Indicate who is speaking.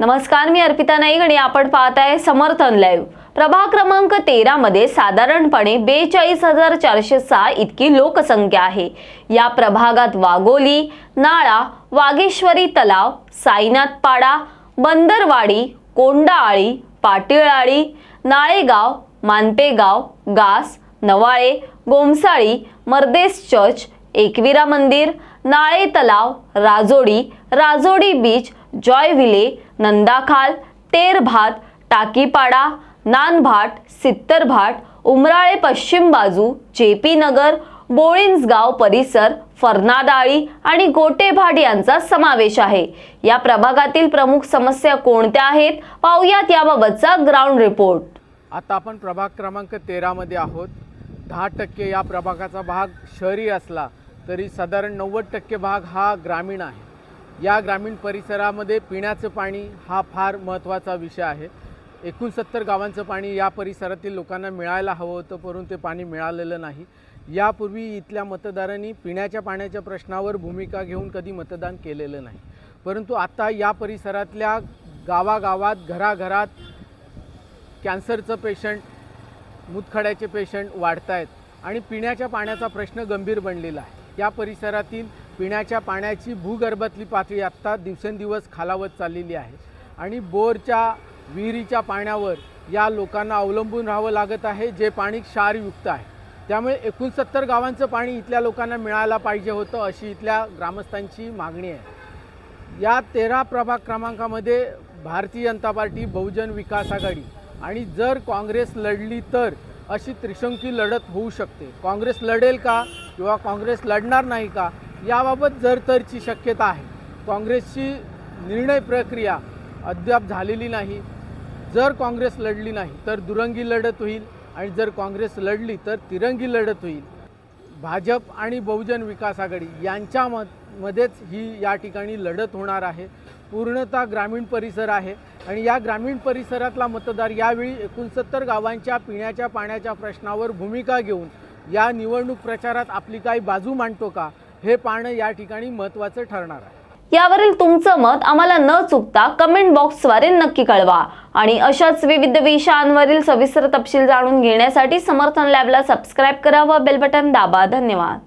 Speaker 1: नमस्कार मी अर्पिता नाईक आणि आपण पाहत आहे समर्थन लाईव्ह. प्रभाग क्रमांक तेरा मध्ये साधारणपणे बेचाळीस हजार चारशे सहा इतकी लोकसंख्या आहे. या प्रभागात वाघोली नाळा वागेश्वरी तलाव साईनाथ पाडा बंदरवाडी कोंडाआळी पाटीळआळी नाळेगाव मानपेगाव गास नवाळे गोमसाळी मर्देस चर्च एकविरा मंदिर नाळे तलाव राजोडी राजोडी बीच जॉय विले नंदाखाल तेरभात टाकीपाडा नानभाट सित्तरभाट उमराळे पश्चिम बाजू जेपी नगर बोळिंजगाव परिसर फरनादाळी आणि गोटेभाट यांचा समावेश आहे. या प्रभागातील प्रमुख समस्या कोणत्या आहेत? पाहूयात याबाबतचा ग्राउंड रिपोर्ट.
Speaker 2: आता आपण प्रभाग क्रमांक तेरामध्ये आहोत. दहा टक्के या प्रभागाचा भाग शहरी असला तरी साधारण नव्वद टक्के भाग हा ग्रामीण आहे. या ग्रामीण परिसरामध्ये पिण्याचं पाणी हा फार महत्त्वाचा विषय आहे. एकोणसत्तर गावांचं पाणी या परिसरातील लोकांना मिळायला हवं होतं परंतु ते पाणी मिळालेलं नाही. यापूर्वी इथल्या मतदारांनी पिण्याच्या पाण्याच्या प्रश्नावर भूमिका घेऊन कधी मतदान केलेलं नाही. परंतु आता या परिसरातल्या गावागावात घराघरात कॅन्सरचं पेशंट मुतखड्याचे पेशंट वाढत आहेत आणि पिण्याच्या पाण्याचा प्रश्न गंभीर बनलेला आहे. या परिसरातील पिण्याच्या पाण्याची भूगर्भातली पातळी आत्ता दिवसेंदिवस खालावत चाललेली आहे. आणि बोरच्या विहिरीच्या पाण्यावर या लोकांना अवलंबून राहावं लागत आहे जे पाणी क्षारयुक्त आहे. त्यामुळे एकोणसत्तर गावांचं पाणी इथल्या लोकांना मिळायला पाहिजे होतं अशी इथल्या ग्रामस्थांची मागणी आहे. या तेरा प्रभाग क्रमांकामध्ये भारतीय जनता पार्टी बहुजन विकास आघाडी आणि जर काँग्रेस लढली तर अशी त्रिशंकी लढत होऊ शकते. काँग्रेस लढेल का किंवा काँग्रेस लढणार नाही का याबाबत जर तरची शक्यता आहे. काँग्रेसची निर्णय प्रक्रिया अद्याप झालेली नाही. जर काँग्रेस लढली नाही तर दुरंगी लढत होईल आणि जर काँग्रेस लढली तर तिरंगी लढत होईल. भाजप आणि बहुजन विकास आघाडी यांच्या म मध्येच ही या ठिकाणी लढत होणार आहे. पूर्णतः ग्रामीण परिसर आहे आणि या ग्रामीण परिसरातला मतदार यावेळी एकोणसत्तर गावांच्या पिण्याच्या पाण्याच्या प्रश्नावर भूमिका घेऊन या निवडणूक प्रचारात आपली काही बाजू मांडतो का? हे पाहणं या ठिकाणी महत्त्वाचं ठरणार आहे.
Speaker 1: यावरील तुमचं मत आम्हाला न चुकता कमेंट बॉक्सद्वारे नक्की कळवा. आणि अशाच विविध विषयांवरील सविस्तर तपशील जाणून घेण्यासाठी समर्थन लॅबला सबस्क्राईब करा व बेल बटन दाबा. धन्यवाद.